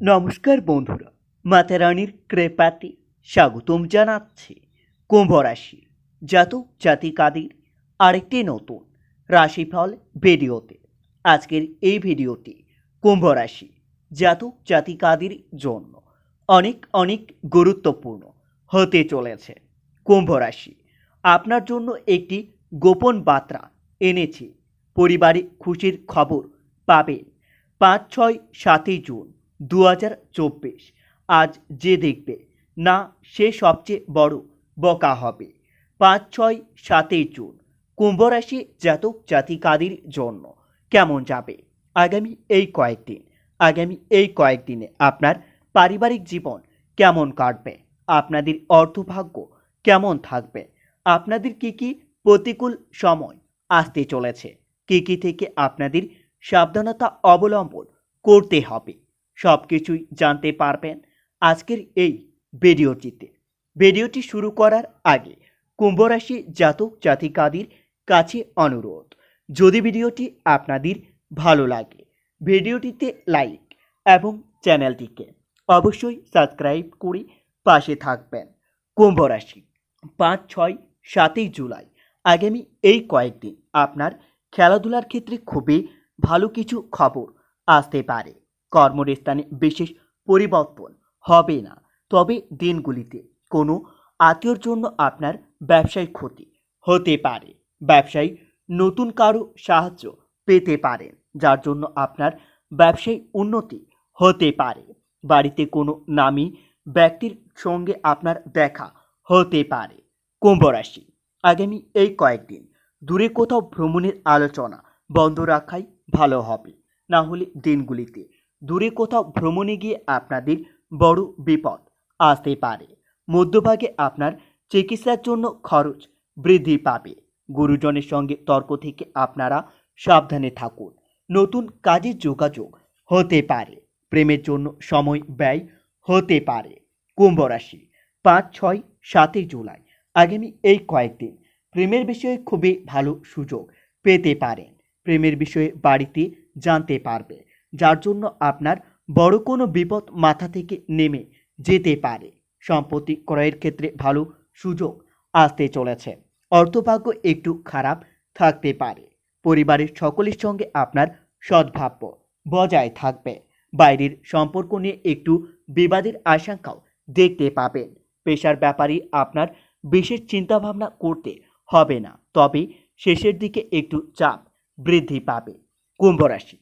নমস্কার বন্ধুরা, মাতারানির কৃপাতে স্বাগতম জানাচ্ছি কুম্ভ রাশি জাতক জাতিকাদের আরেকটি নতুন রাশিফল ভিডিওতে। আজকের এই ভিডিওটি কুম্ভ রাশি জাতক জাতিকাদের জন্য অনেক অনেক গুরুত্বপূর্ণ হতে চলেছে। কুম্ভ রাশি আপনার জন্য একটি গোপন বার্তা এনেছি। পরিবারে খুশির খবর পাবেন। পাঁচ, ছয়, সাতই জুন দু হাজার চব্বিশ। আজ যে দেখবে, না সে সবচেয়ে বড় বকা হবে। পাঁচ, ছয়, সাতই জুন, কুম্ভ রাশি জাতক জাতিকাদের জন্য কেমন যাবে? আগামী এই কয়েকদিন, আগামী এই কয়েকদিনে আপনার পারিবারিক জীবন কেমন কাটবে? আপনাদের অর্থভাগ্য কেমন থাকবে? আপনাদের কি কি প্রতিকূল সময় আসতে চলেছে? কি কি থেকে আপনাদের সাবধানতা অবলম্বন করতে হবে? সব কিছুই জানতে পারবেন আজকের এই ভিডিওটিতে। ভিডিওটি শুরু করার আগে কুম্ভ রাশি জাতক জাতিকাদের কাছে অনুরোধ, যদি ভিডিওটি আপনাদের ভালো লাগে, ভিডিওটিতে লাইক এবং চ্যানেলটিকে অবশ্যই সাবস্ক্রাইব করে পাশে থাকবেন। কুম্ভ রাশি পাঁচ, ছয়, সাতই জুলাই আগামী এই কয়েকদিন আপনার খেলাধুলার ক্ষেত্রে খুবই ভালো কিছু খবর আসতে পারে। কর্মস্থানে বিশেষ পরিবর্তন হবে না। তবে দিনগুলিতে কোনো আত্মীয়র জন্য আপনার ব্যবসায় ক্ষতি হতে পারে। ব্যবসায়ী নতুন কারও সাহায্য পেতে পারেন যার জন্য আপনার ব্যবসায় উন্নতি হতে পারে। বাড়িতে কোনো নামী ব্যক্তির সঙ্গে আপনার দেখা হতে পারে। কুম্ভ রাশি, আগামী এই কয়েকদিন দূরে কোথাও ভ্রমণের আলোচনা বন্ধ রাখাই ভালো হবে। না হলে দিনগুলিতে দূরে কোথাও ভ্রমণে গিয়ে আপনাদের বড় বিপদ আসতে পারে। মধ্যভাগে আপনার চিকিৎসার জন্য খরচ বৃদ্ধি পাবে। গুরুজনের সঙ্গে তর্ক থেকে আপনারা সাবধানে থাকুন। নতুন কাজের যোগাযোগ হতে পারে। প্রেমের জন্য সময় ব্যয় হতে পারে। কুম্ভ রাশি, পাঁচ, ছয়, সাতই জুলাই। আগামী এই কয়েকদিন প্রেমের বিষয়ে খুবই ভালো সুযোগ পেতে পারেন। প্রেমের বিষয়ে বাড়িতে জানতে পারবে যার জন্য আপনার বড় কোনো বিপদ মাথা থেকে নেমে যেতে পারে। সম্পত্তি ক্রয়ের ক্ষেত্রে ভালো সুযোগ আসতে চলেছে। অর্থভাগ্য একটু খারাপ থাকতে পারে। পরিবারের সকলের সঙ্গে আপনার সদ্ভাব্য বজায় থাকবে। বাইরের সম্পর্ক নিয়ে একটু বিবাদের আশঙ্কাও দেখতে পাবেন। পেশার ব্যাপারে আপনার বিশেষ চিন্তাভাবনা করতে হবে না। তবে শেষের দিকে একটু চাপ বৃদ্ধি পাবে। কুম্ভ রাশি।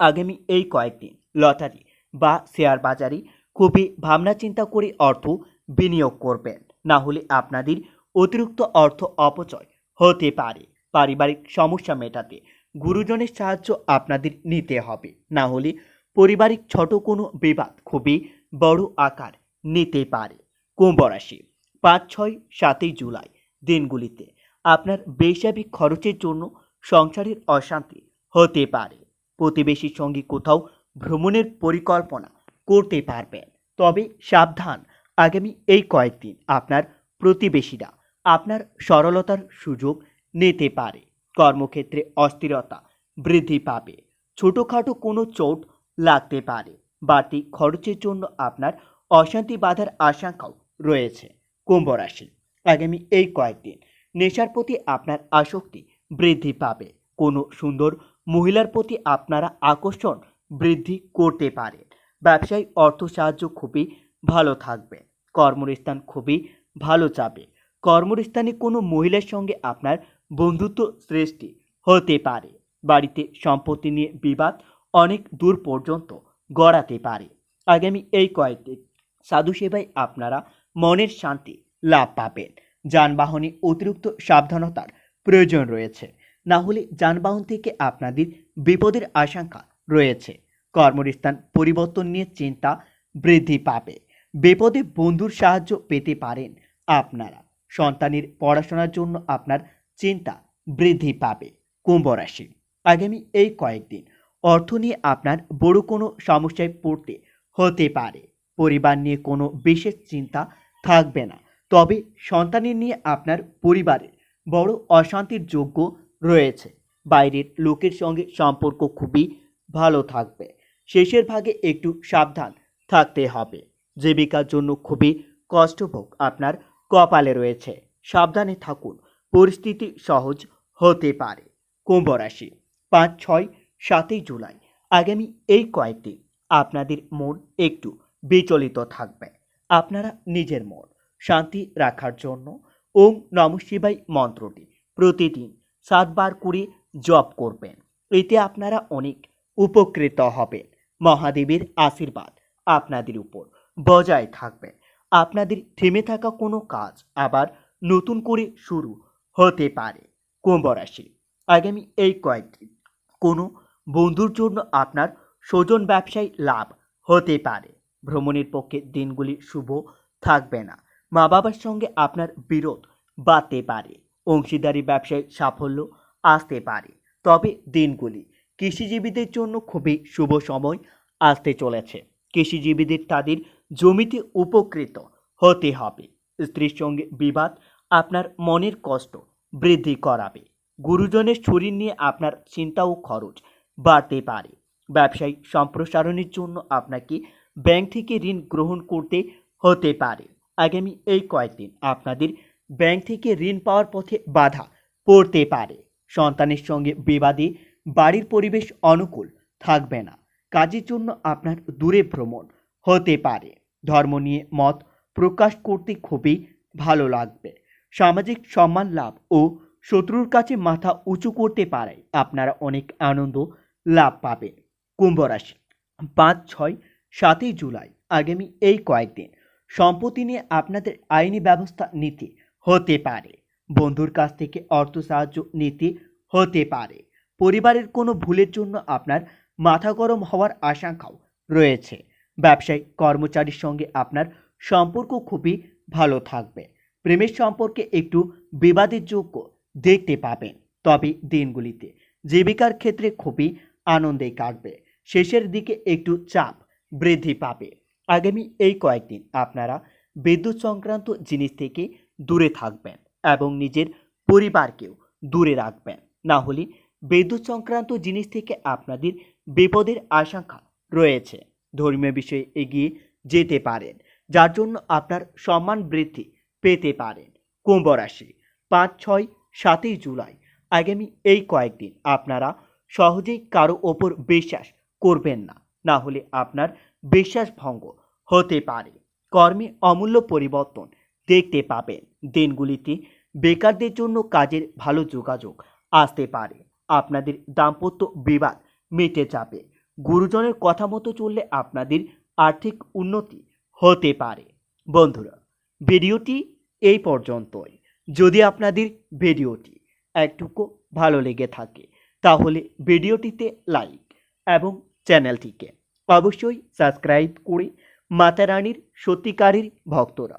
আগামী এই কয়েকদিন লটারি বা শেয়ার বাজারে খুবই ভাবনা চিন্তা করে অর্থ বিনিয়োগ করবেন। না হলে আপনাদের অতিরিক্ত অর্থ অপচয় হতে পারে। পারিবারিক সমস্যা মেটাতে গুরুজনের সাহায্য আপনাদের নিতে হবে। না হলে পারিবারিক ছোট কোনো বিবাদ খুবই বড় আকার নিতে পারে। কুম্ভ রাশি, পাঁচ, ছয়, সাতই জুলাই দিনগুলিতে আপনার বেসাবি খরচের জন্য সংসারের অশান্তি হতে পারে। প্রতিবেশীর সঙ্গে কোথাও ভ্রমণের পরিকল্পনা করতে পারবেন। তবে সাবধান, আগামী এই কয়েকদিন আপনার প্রতিবেশীরা আপনার সরলতার সুযোগ নিতে পারে। কর্মক্ষেত্রে অস্থিরতা বৃদ্ধি পাবে। ছোটোখাটো কোনো চোট লাগতে পারে। বাড়তি খরচের জন্য আপনার অশান্তি বাধার আশঙ্কাও রয়েছে কুম্ভ রাশি। আগামী এই কয়েকদিন নেশার প্রতি আপনার আসক্তি বৃদ্ধি পাবে। কোনো সুন্দর মহিলার প্রতি আপনারা আকর্ষণ বৃদ্ধি করতে পারেন ব্যবসায় অর্থ সাহায্য খুবই ভালো থাকবে। কর্মস্থান খুবই ভালো যাবে। কর্মস্থানে কোনো মহিলার সঙ্গে আপনার বন্ধুত্ব সৃষ্টি হতে পারে। বাড়িতে সম্পত্তি নিয়ে বিবাদ অনেক দূর পর্যন্ত গড়াতে পারে। আগামী এই কয়েকদিন সাধু সেবায় আপনারা মনের শান্তি লাভ পাবেন। যানবাহনে অতিরিক্ত সাবধানতার প্রয়োজন রয়েছে। না হলে যানবাহন থেকে আপনাদের বিপদের আশঙ্কা রয়েছে। কর্মস্থান পরিবর্তন নিয়ে চিন্তা বৃদ্ধি পাবে। বিপদে বন্ধুর সাহায্য পেতে পারেন আপনারা। সন্তানের পড়াশোনার জন্য আপনার চিন্তা বৃদ্ধি পাবে কুম্ভ রাশি। আগামী এই কয়েকদিন অর্থ নিয়ে আপনার বড় কোনো সমস্যায় পড়তে হতে পারে। পরিবার নিয়ে কোনো বিশেষ চিন্তা থাকবে না। তবে সন্তানের নিয়ে আপনার পরিবারের বড় অশান্তির যোগ্য রয়েছে। বাইরের লোকের সঙ্গে সম্পর্ক খুবই ভালো থাকবে। শেষের ভাগে একটু সাবধান থাকতে হবে। জীবিকার জন্য খুবই কষ্টভোগ আপনার কপালে রয়েছে। সাবধানে থাকুন। পরিস্থিতি সহজ হতে পারে। কুম্ভ রাশি, পাঁচ, ছয়, সাতই জুলাই। আগামী এই কয়েকদিন আপনাদের মন একটু বিচলিত থাকবে। আপনারা নিজের মন শান্তি রাখার জন্য ওম নম শিবাই মন্ত্রটি প্রতিদিন সাতবার করে জপ করবেন। এতে আপনারা অনেক উপকৃত হবেন। মহাদেবের আশীর্বাদ আপনাদের উপর বজায় থাকবে। আপনাদের থেমে থাকা কোনো কাজ আবার নতুন করে শুরু হতে পারে কুম্ভ রাশি। আগামী এই কয়েকদিন কোনো বন্ধুর জন্য আপনার স্বজন ব্যবসায় লাভ হতে পারে। ভ্রমণের পক্ষে দিনগুলি শুভ থাকবে না। মা বাবার সঙ্গে আপনার বিরোধ বাড়তে পারে। অংশীদারি ব্যবসায় সাফল্য আসতে পারে। তবে দিনগুলি কৃষিজীবীদের জন্য খুবই শুভ সময় আসতে চলেছে। কৃষিজীবীদের তাদের জমিতে উপকৃত হতে হবে। স্ত্রীর সঙ্গে বিবাদ আপনার মনের কষ্ট বৃদ্ধি করাবে। গুরুজনের শরীর নিয়ে আপনার চিন্তা ও খরচ বাড়তে পারে। ব্যবসায়িক সম্প্রসারণের জন্য আপনাকে ব্যাংক থেকে ঋণ গ্রহণ করতে হতে পারে। আগামী এই কয়েকদিন আপনাদের ব্যাংক থেকে ঋণ পাওয়ার পথে বাধা পড়তে পারে। সন্তানের সঙ্গে বিবাদে বাড়ির পরিবেশ অনুকূল থাকবে না। কাজের জন্য আপনার দূরে ভ্রমণ হতে পারে। ধর্ম নিয়ে মত প্রকাশ করতে খুবই ভালো লাগবে। সামাজিক সম্মান লাভ ও শত্রুর কাছে মাথা উঁচু করতে পারে। আপনারা অনেক আনন্দ লাভ পাবেন। কুম্ভ রাশি, পাঁচ, ছয়, সাতই জুলাই, আগামী এই কয়েকদিন। সম্পত্তি নিয়ে আপনাদের আইনি ব্যবস্থা নিতে হতে পারে। বন্ধুর কাছ থেকে অর্থ সাহায্য নিতে হতে পারে। পরিবারের কোনো ভুলের জন্য আপনার মাথা গরম হওয়ার আশঙ্কাও রয়েছে। ব্যবসায়িক কর্মচারীর সঙ্গে আপনার সম্পর্ক খুবই ভালো থাকবে। প্রেমের সম্পর্কে একটু বিবাদের যোগ্য দেখতে পাবেন। তবে দিনগুলিতে জীবিকার ক্ষেত্রে খুবই আনন্দে কাটবে। শেষের দিকে একটু চাপ বৃদ্ধি পাবে। আগামী এই কয়েকদিন আপনারা বিদ্যুৎ সংক্রান্ত জিনিস থেকে দূরে থাকবেন এবং নিজের পরিবারকেও দূরে রাখবেন। না হলে বিদ্যুৎ সংক্রান্ত জিনিস থেকে আপনাদের বিপদের আশঙ্কা রয়েছে। ধর্মীয় বিষয়ে এগিয়ে যেতে পারেন, যার জন্য আপনার সম্মান বৃদ্ধি পেতে পারেন কুম্ভ রাশি, পাঁচ, ছয়, সাতই জুলাই আগামী এই কয়েকদিন আপনারা সহজেই কারও ওপর বিশ্বাস করবেন না। না হলে আপনার বিশ্বাস ভঙ্গ হতে পারে। কর্মে অমূল্য পরিবর্তন দেখতে পাবেন দিনগুলিতে বেকারদের জন্য কাজের ভালো যোগাযোগ আসতে পারে। আপনাদের দাম্পত্য বিবাদ মিটে যাবে। গুরুজনের কথা মতো চললে আপনাদের আর্থিক উন্নতি হতে পারে। বন্ধুরা, ভিডিওটি এই পর্যন্তই। যদি আপনাদের ভিডিওটি একটুকু ভালো লেগে থাকে, তাহলে ভিডিওটিতে লাইক এবং চ্যানেলটিকে অবশ্যই সাবস্ক্রাইব করে মাতারানীর সত্যিকারের ভক্তরা